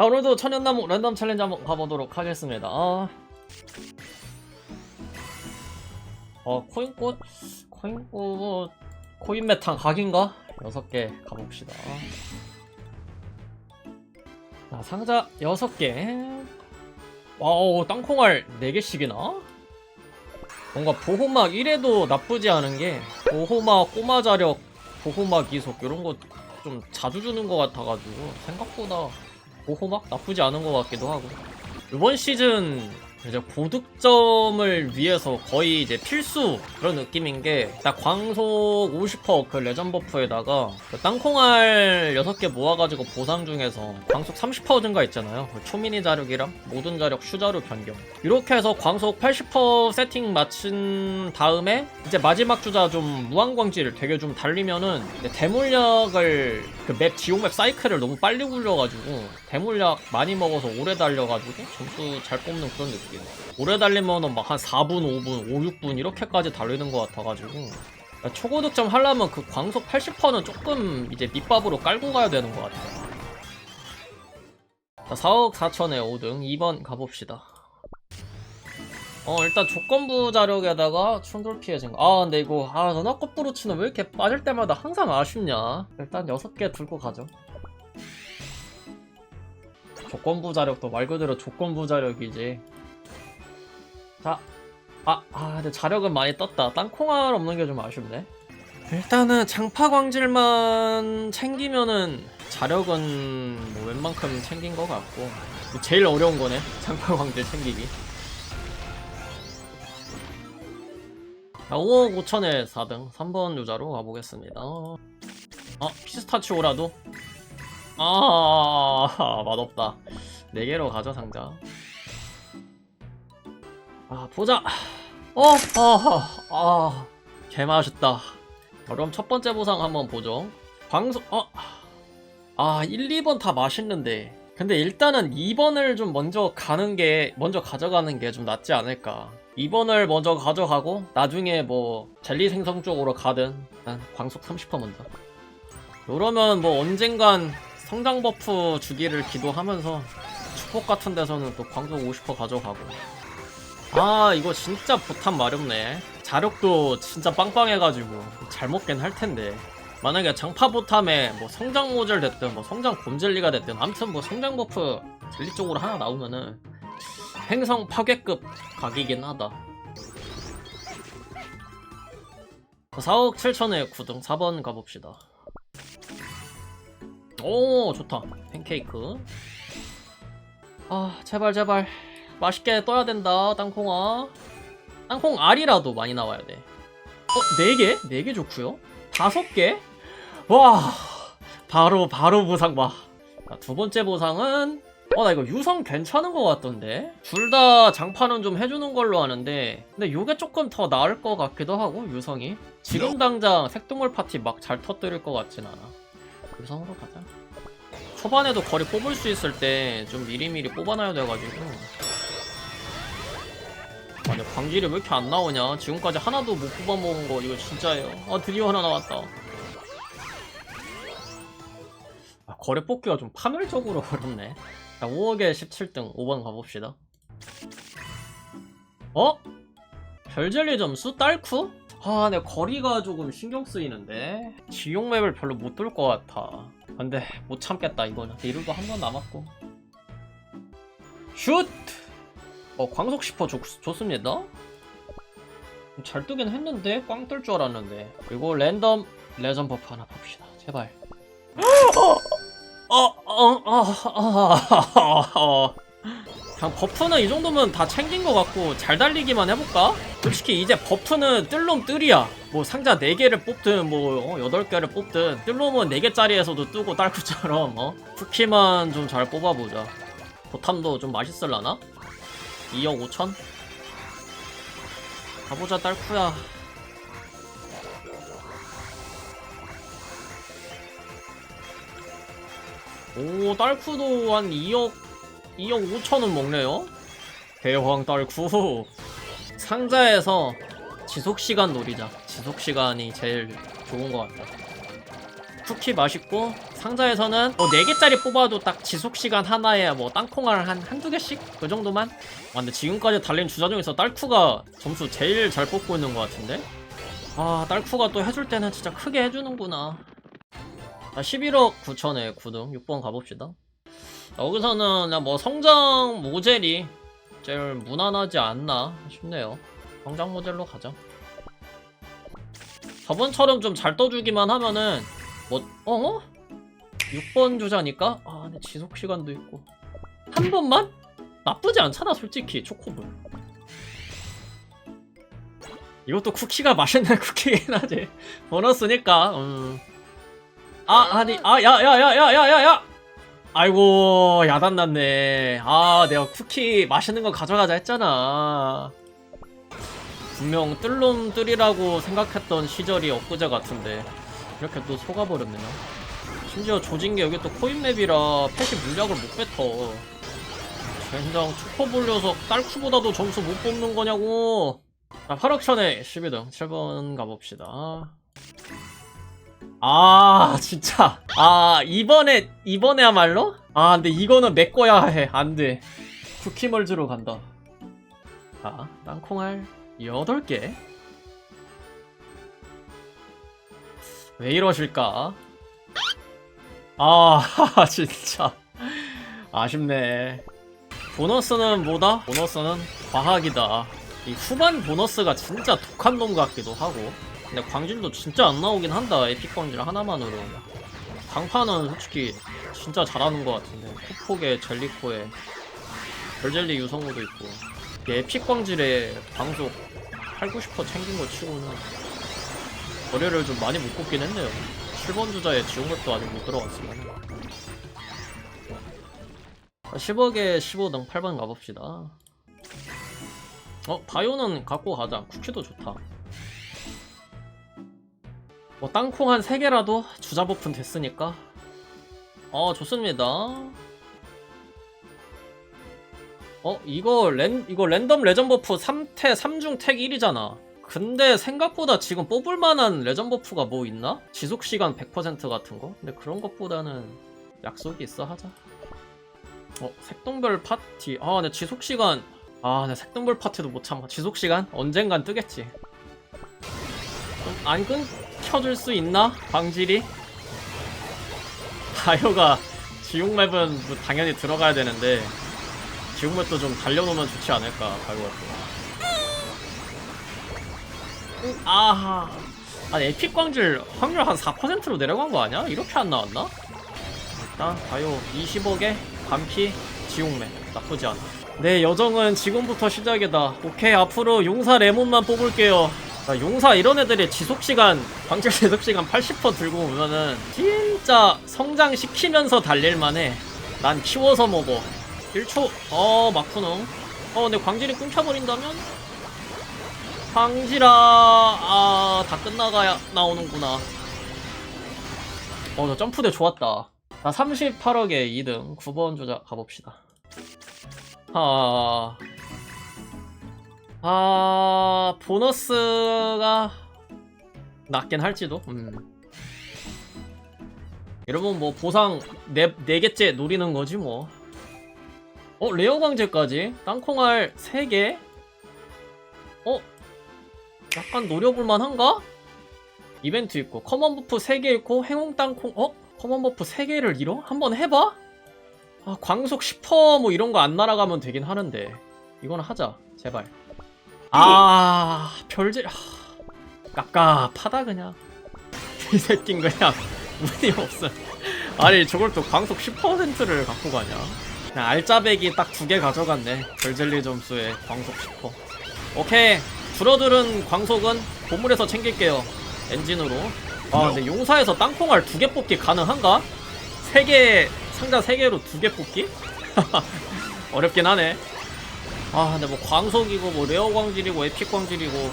자 오늘도 천연나무 랜덤 챌린지 한번 가보도록 하겠습니다 아... 어 코인꽃 코인꽃 코인 메탄 각인가? 6개 가봅시다 자 상자 6개 와우 땅콩알 4개씩이나? 뭔가 보호막 1에도 나쁘지 않은 게 보호막 꼬마 자력 보호막 이속 이런 거 좀 자주 주는 것 같아가지고 생각보다 보호막 나쁘지 않은 것 같기도 하고. 이번 시즌 이제 고득점을 위해서 거의 이제 필수 그런 느낌인 게 딱 광속 50%그 레전 버프에다가 그 땅콩알 6개 모아가지고 보상 중에서 광속 30% 증가 있잖아요. 그 초미니 자력이랑 모든 자력 슈자루 변경. 이렇게 해서 광속 80% 세팅 마친 다음에 이제 마지막 주자 좀 무한광지를 되게 좀 달리면은 대물약을 그 맵 지옥맵 사이클을 너무 빨리 굴려가지고 대물약 많이 먹어서 오래 달려가지고 점수 잘 뽑는 그런 느낌 오래 달리면은 막 한 4분 5분 5, 6분 이렇게까지 달리는 것 같아가지고. 초고 득점 하려면 그 광속 80%는 조금 이제 밑밥으로 깔고 가야 되는 것 같아요. 자 4억 4천에 5등 2번 가봅시다. 어 일단 조건부 자력에다가 충돌 피해 증가 아 근데 이거 아 너나꽃 브로치는 왜 이렇게 빠질 때마다 항상 아쉽냐? 일단 6개 들고 가죠. 조건부 자력도 말 그대로 조건부 자력이지 자 아, 아 근데 자력은 많이 떴다. 땅콩알 없는 게 좀 아쉽네. 일단은 장파 광질만 챙기면은 자력은 뭐 웬만큼 챙긴 것 같고. 제일 어려운 거네 장파 광질 챙기기. 자, 5억 5천에 4등. 3번 유자로 가보겠습니다. 어 피스타치오라도? 아 맛없다. 4개로 가져 상자 아 보자. 어! 아, 아 개맛있다. 그럼 첫 번째 보상 한번 보죠. 방송 어? 아 1, 2번 다 맛있는데. 근데 일단은 2번을 좀 먼저 가는 게 먼저 가져가는 게 좀 낫지 않을까. 2번을 먼저 가져가고 나중에 뭐 젤리 생성 쪽으로 가든 일단 광속 30% 먼저. 그러면 뭐 언젠간 성장 버프 주기를 기도하면서 축복 같은 데서는 또 광속 50% 가져가고 아 이거 진짜 보탐 마렵네. 자력도 진짜 빵빵해가지고 잘 먹긴 할 텐데. 만약에 장파 보탐에 뭐 성장 모젤 됐든 뭐 성장 곰젤리가 됐든 아무튼 뭐 성장 버프 젤리 쪽으로 하나 나오면은 행성 파괴급 각이긴 하다. 4억 7천에 9등 4번 가봅시다. 오 좋다. 팬케이크. 아 제발 제발 맛있게 떠야 된다 땅콩아. 땅콩 알이라도 많이 나와야 돼. 어? 4개? 4개 좋구요. 5개? 와 바로 바로 보상 봐두 번째 보상은 어 나 이거 유성 괜찮은 것 같던데? 둘 다 장판은 좀 해주는 걸로 아는데 근데 요게 조금 더 나을 것 같기도 하고 유성이. 지금 당장 색동물 파티 막 잘 터뜨릴 것 같진 않아. 유성으로 가자. 초반에도 거리 뽑을 수 있을 때 좀 미리미리 뽑아놔야 돼가지고 아니 광질이 왜 이렇게 안 나오냐 지금까지 하나도 못 뽑아먹은 거 이거 진짜예요 아 드디어 하나 나왔다 아, 거래 뽑기가 좀 파멸적으로 어렵네 자 5억에 17등 5번 가봅시다 어? 별젤리 점수 딸쿠? 아, 내 거리가 조금 신경 쓰이는데 지용 맵을 별로 못 돌 것 같아. 근데 못 참겠다 이거는. 이루도 한번 남았고. 슛! 어, 광속 10% 좋, 좋습니다. 잘 뜨긴 했는데 꽝 뜰 줄 알았는데. 그리고 랜덤 레전 버프 하나 봅시다. 제발. 어, 어, 어. 그냥 버프는 이 정도면 다 챙긴 것 같고 잘 달리기만 해볼까? 솔직히 이제 버프는 뜰놈 뜰이야 뭐 상자 4개를 뽑든 뭐 어, 8개를 뽑든 뜰놈은 4개짜리에서도 뜨고 딸쿠처럼 어? 쿠키만 좀 잘 뽑아보자 보탐도 좀 맛있을라나? 2억 5천? 가보자 딸쿠야. 오 딸쿠도 한 2억 2억 5천원 먹네요? 대황 딸쿠 상자에서 지속시간 노리자. 지속시간이 제일 좋은 것 같다 쿠키 맛있고 상자에서는 뭐 4개짜리 뽑아도 딱 지속시간 하나에 뭐 땅콩알 한 한두 개씩? 그 정도만? 아 근데 지금까지 달린 주자 중에서 딸쿠가 점수 제일 잘 뽑고 있는 것 같은데? 아 딸쿠가 또 해줄 때는 진짜 크게 해주는구나 자 11억 9천에 9등 6번 가봅시다 여기서는 그냥 뭐 성장 모델이 제일 무난하지 않나 싶네요 성장 모델로 가자 저번처럼 좀 잘 떠주기만 하면은 뭐 어? 6번 주자니까? 아 근데 지속 시간도 있고. 한 번만? 나쁘지 않잖아 솔직히 초코볼. 이것도 쿠키가 맛있는 쿠키긴 하지. 보너스니까 음. 아 아니 아 야 야 야 야 야 야야! 아이고 야단났네. 아 내가 쿠키 맛있는 거 가져가자 했잖아. 분명 뜰놈 뜰이라고 생각했던 시절이 엊그제 같은데. 이렇게 또 속아버렸네 나 심지어 조진 게 여기 또 코인맵이라 패시 물약을 못 뱉어. 젠장 초코볼 녀석 딸쿠보다도 점수 못 뽑는 거냐고. 자 8억 천에 12등 7번 가봅시다. 아 진짜. 아 이번에 이번에야말로? 아 근데 이거는 메꿔야 해. 안돼. 쿠키멀즈로 간다. 자 땅콩알 8개. 왜 이러실까 아 진짜. 아쉽네. 보너스는 뭐다? 보너스는 과학이다. 이 후반 보너스가 진짜 독한 놈 같기도 하고. 근데 광질도 진짜 안 나오긴 한다 에픽 광질 하나만으로. 강파는 솔직히 진짜 잘하는 것 같은데. 코폭에 젤리코에. 별젤리 유성우도 있고. 이 에픽 광질에 방속 8, 90% 챙긴 거 치고는 거래를 좀 많이 못 꼽긴 했네요 7번 주자에 지옥맵도 아직 못 들어갔으면 10억에 15등 8번 가봅시다. 어 바이오는 갖고 가자. 쿠키도 좋다. 뭐 땅콩 한 3개라도 주자 버프는 됐으니까. 어 좋습니다. 어 이거 랜 이거 랜덤 레전 버프 3태 3중 택 1이잖아 근데 생각보다 지금 뽑을 만한 레전 버프가 뭐 있나? 지속 시간 100% 같은 거? 근데 그런 것보다는 약속이 있어 하자 어 색동별 파티 아 근데 지속 시간 아, 내 색동별 파티도 못 참아. 지속 시간 언젠간 뜨겠지. 좀안 끊겨줄 수 있나? 방질이? 바이오가 지옥맵은 뭐 당연히 들어가야 되는데 지옥맵도 좀 달려놓으면 좋지 않을까. 음, 아하. 아니 에픽 광질 확률 한 4%로 내려간 거 아니야? 이렇게 안 나왔나? 일단 바이오 20억에 반피 지옥맵 나쁘지 않아. 네 여정은 지금부터 시작이다. 오케이 앞으로 용사 레몬만 뽑을게요. 자, 용사 이런 애들이 지속시간 광질 지속시간 80% 들고 오면은 진짜 성장시키면서 달릴만해. 난 키워서 먹어. 1초. 어 마쿠농. 어 근데 광질이 끊겨버린다면 광질아 아다 끝나가야 나오는구나 어저 점프대 좋았다 나 38억에 2등 9번 주자 가봅시다 아, 아, 보너스가 낮긴 할지도. 음. 여러분 뭐 보상 네, 네 개째 노리는 거지 뭐. 어 레어 강제까지 땅콩알 3개. 어 약간 노려볼 만 한가? 이벤트 있고 커먼 버프 3개 있고 행운 땅콩 어 커먼 버프 3개를 잃어? 한번 해봐? 아, 광속 10%, 뭐 이런 거 안 날아가면 되긴 하는데. 이거는 하자. 제발. 아, 별질, 아, 깝깝하다, 그냥. 이 새낀 그냥, 운이 없어. 아니, 저걸 또 광속 10%를 갖고 가냐? 그냥 알짜배기 딱 두 개 가져갔네. 별젤리 점수에 광속 10%. 오케이. 줄어드는 광속은 보물에서 챙길게요. 엔진으로. 아, 근데 용사에서 땅콩알 두 개 뽑기 가능한가? 세 개, 상자 3개로 2개 뽑기? 어렵긴 하네 아 근데 뭐 광속이고 뭐 레어 광질이고 에픽 광질이고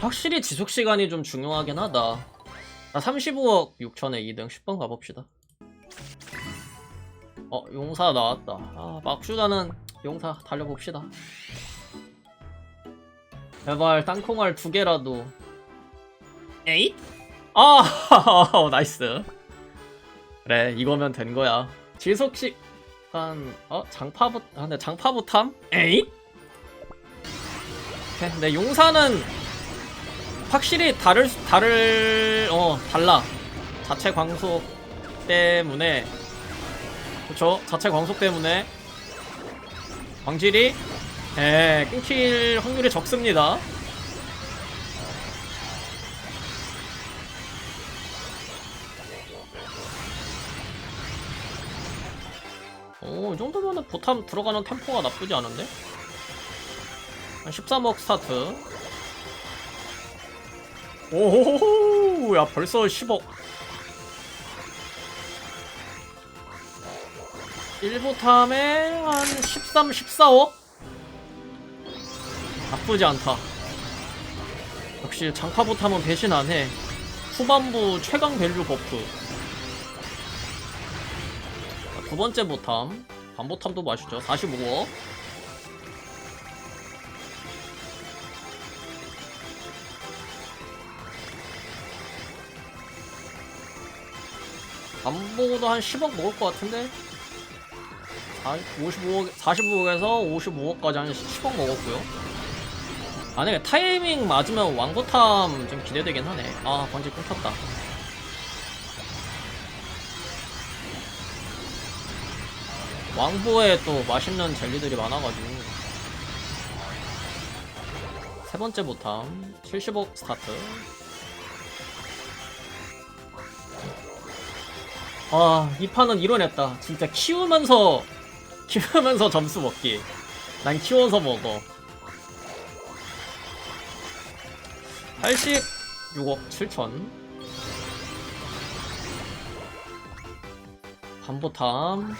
확실히 지속시간이 좀 중요하긴 하다 나 35억 6천에 2등 10번 가봅시다 어 용사 나왔다 아 막주다는 용사 달려봅시다 제발 땅콩알 두 개라도. 에잇? 아 나이스. 그래 이거면 된 거야. 지속 시간 어? 장파부 아 근데 장파부 탐? 에잇? 오케이, 근데 용사는 확실히 다를 수- 다를 어 달라. 자체 광속 때문에. 그쵸? 자체 광속 때문에. 광질이 에 끊길 확률이 적습니다 오, 이 정도면은 보탐 들어가는 템포가 나쁘지 않은데? 한 13억 스타트. 오호호호, 야, 벌써 10억. 1보탐에 한 13, 14억? 나쁘지 않다. 역시 장파보탐은 배신 안 해. 후반부 최강 밸류 버프. 자, 두 번째 보탐 반보탐도 맛있죠 45억 반보도 한 10억 먹을 것 같은데 55억 45억에서 55억까지 한 10억 먹었고요 만약에 타이밍 맞으면 왕보탐 좀 기대되긴 하네. 아 번지 끊겼다. 왕보에 또 맛있는 젤리들이 많아가지고. 세 번째 보탐 70억 스타트. 아 이 판은 이뤄냈다. 진짜 키우면서 키우면서 점수 먹기. 난 키워서 먹어 86억 7천. 반보탐.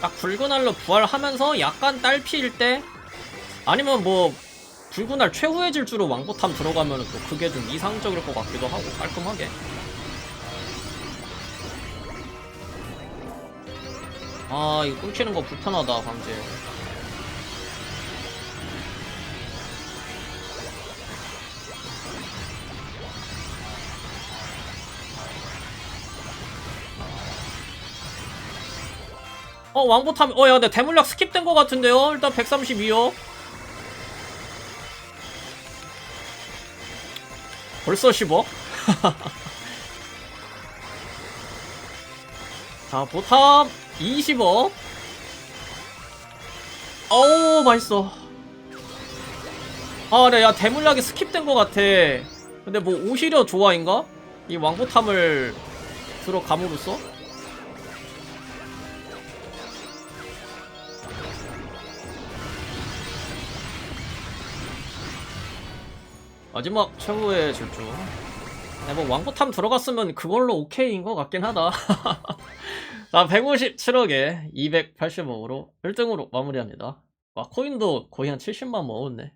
딱 붉은 알로 부활하면서 약간 딸피일 때? 아니면 뭐 붉은 알 최후의 질주로 왕보탐 들어가면 또 그게 좀 이상적일 것 같기도 하고 깔끔하게 아 이거 끊기는 거 불편하다 강제 어 왕보탐 어야 근데 대물약 스킵된 것 같은데요? 일단 132요. 벌써 10억? 자 보탐 20억 어우 맛있어 아 그래 야 대물약이 스킵된 것 같아 근데 뭐 오히려 좋아인가? 이 왕보탐을 들어감으로써? 마지막 최후의 질주. 네, 뭐 왕보탐 들어갔으면 그걸로 오케이인 것 같긴 하다. 자, 157억에 280억으로 1등으로 마무리합니다. 와, 코인도 거의 한 70만 먹었네.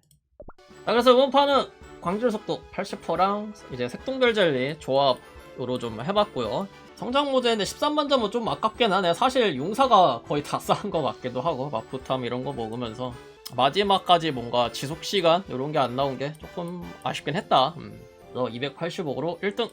자, 그래서 이번 판은 광질 속도 80%랑 이제 색동별 젤리 조합으로 좀 해봤고요. 성장 모드인데 13만 점은 좀 아깝긴 하네. 사실 용사가 거의 다 쌓은 것 같기도 하고 마프탐 이런 거 먹으면서 마지막까지 뭔가 지속 시간 이런 게 안 나온 게 조금 아쉽긴 했다. 음. 그래서 280억으로 1등